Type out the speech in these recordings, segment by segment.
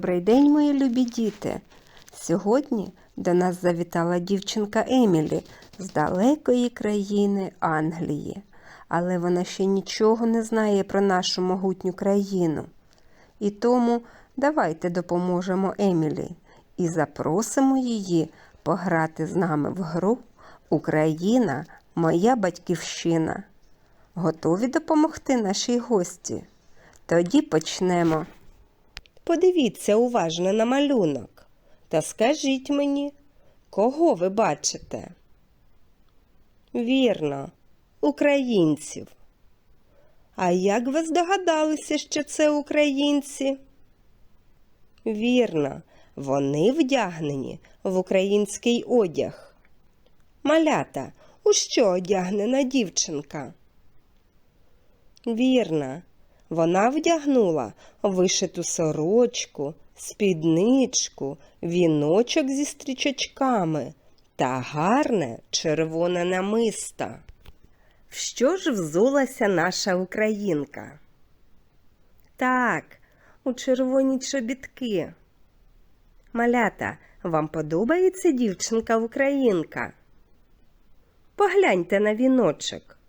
Добрий день, мої любі діти. Сьогодні до нас завітала дівчинка Емілі з далекої країни Англії, але вона ще нічого не знає про нашу могутню країну. І тому давайте допоможемо Емілі і запросимо її пограти з нами в гру Україна моя батьківщина. Готові допомогти нашій гості? Тоді почнемо. Подивіться уважно на малюнок та скажіть мені, кого ви бачите? Вірно, українців. А як ви здогадалися, що це українці? Вірно, вони вдягнені в український одяг. Малята, у що одягнена дівчинка? Вірно, вона вдягнула вишиту сорочку, спідничку, віночок зі стрічочками та гарне червоне намисто. В що ж взулася наша українка? Так, у червоні чобітки. Малята, вам подобається дівчинка українка? Погляньте на віночок.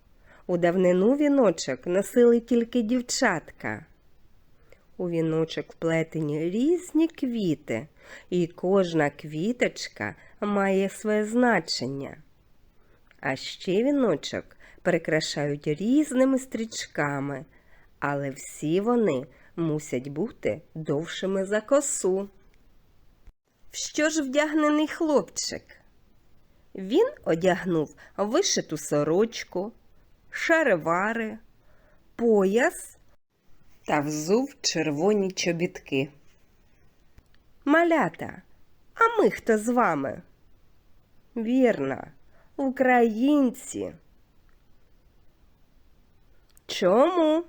У давнину віночок носили тільки дівчатка. У віночок вплетені різні квіти, і кожна квіточка має своє значення. А ще віночок прикрашають різними стрічками, але всі вони мусять бути довшими за косу. В що ж вдягнений хлопчик? Він одягнув вишиту сорочку, шаровари, пояс та взув червоні чобітки. Малята, а ми хто з вами? Вірно, українці. Чому?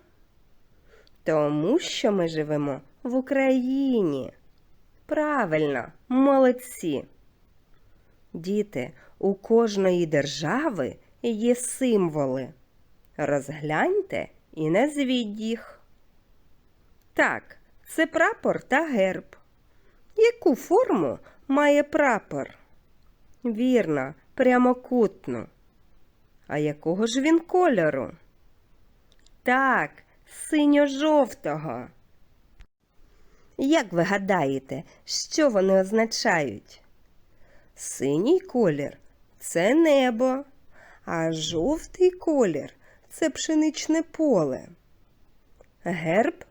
Тому що ми живемо в Україні. Правильно, молодці. Діти, у кожної держави є символи. Розгляньте і назвіть їх. Так, це прапор та герб. Яку форму має прапор? Вірно, прямокутну. А якого ж він кольору? Так, синьо-жовтого. Як ви гадаєте, що вони означають? Синій колір це небо, а жовтий колір це пшеничне поле. Герб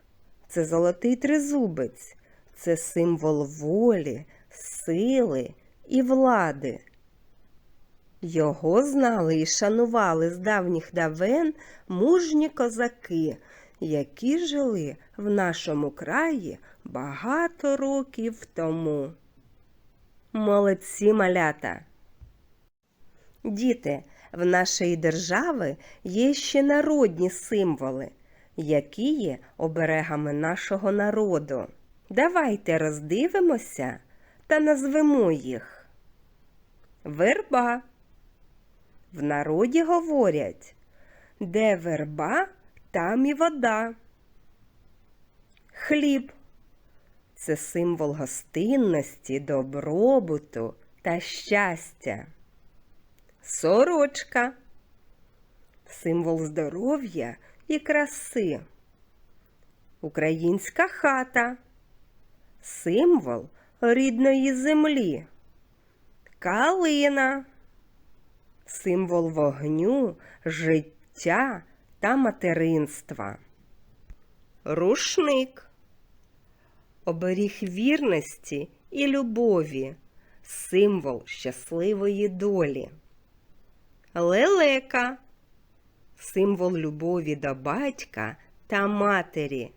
це золотий тризубець, це символ волі, сили і влади. Його знали і шанували з давніх давен мужні козаки, які жили в нашому краї багато років тому. Молодці малята! Діти, в нашої держави є ще народні символи, які є оберегами нашого народу. Давайте роздивимося та назвемо їх. Верба. В народі говорять, де верба, там і вода. Хліб це символ гостинності, добробуту та щастя. Сорочка символ здоров'я і краси. Українська хата символ рідної землі. Калина символ вогню, життя та материнства. Рушник оберіг вірності і любові, символ щасливої долі. Лелека символ любові до батька та матері.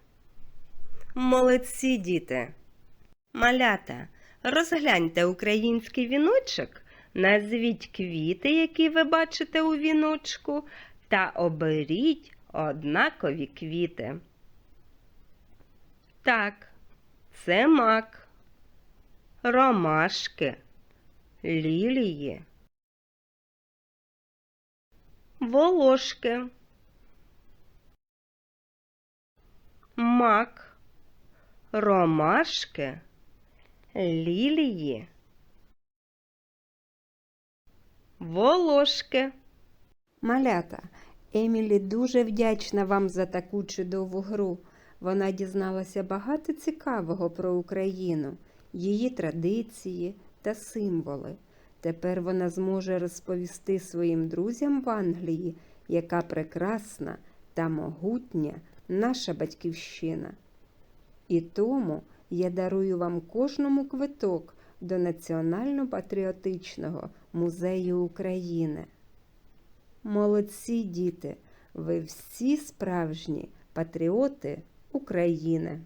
Молодці діти. Малята, розгляньте український віночок, назвіть квіти, які ви бачите у віночку, та оберіть однакові квіти. Так, це мак, ромашки, лілії волошки, мак, ромашки, лілії, волошки. Малята, Емілі дуже вдячна вам за таку чудову гру. Вона дізналася багато цікавого про Україну, її традиції та символи. Тепер вона зможе розповісти своїм друзям в Англії, яка прекрасна та могутня наша батьківщина. І тому я дарую вам кожному квиток до Національно-патріотичного музею України. Молодці, діти, ви всі справжні патріоти України.